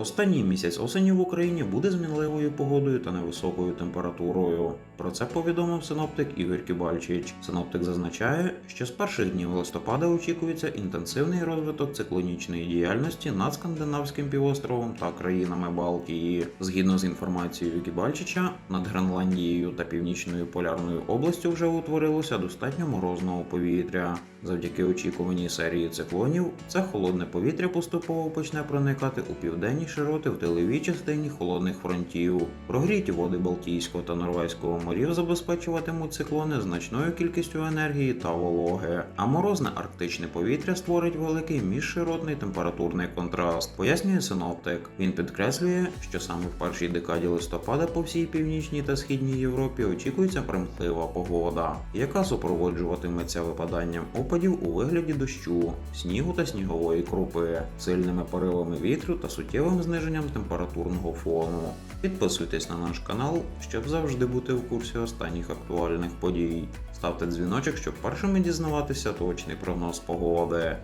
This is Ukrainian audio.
Останній місяць осені в Україні буде з мінливою погодою та невисокою температурою. Про це повідомив синоптик Ігор Кібальчич. Синоптик зазначає, що з перших днів листопада очікується інтенсивний розвиток циклонічної діяльності над скандинавським півостровом та країнами Балтії. Згідно з інформацією Кібальчича, над Гренландією та північною полярною областю вже утворилося достатньо морозного повітря. Завдяки очікуваній серії циклонів, це холодне повітря поступово почне проникати у південні широти в тиловій частині холодних фронтів. Прогріті води Балтійського та Норвезького морів забезпечуватимуть циклони значною кількістю енергії та вологи, а морозне арктичне повітря створить великий міжширотний температурний контраст, пояснює синоптик. Він підкреслює, що саме в першій декаді листопада по всій північній та східній Європі очікується примхлива погода, яка супроводжуватиметься випаданням опадів у вигляді дощу, снігу та снігової крупи, сильними поривами вітру та зниженням температурного фону. Підписуйтесь на наш канал, щоб завжди бути в курсі останніх актуальних подій. Ставте дзвіночок, щоб першими дізнаватися точний прогноз погоди.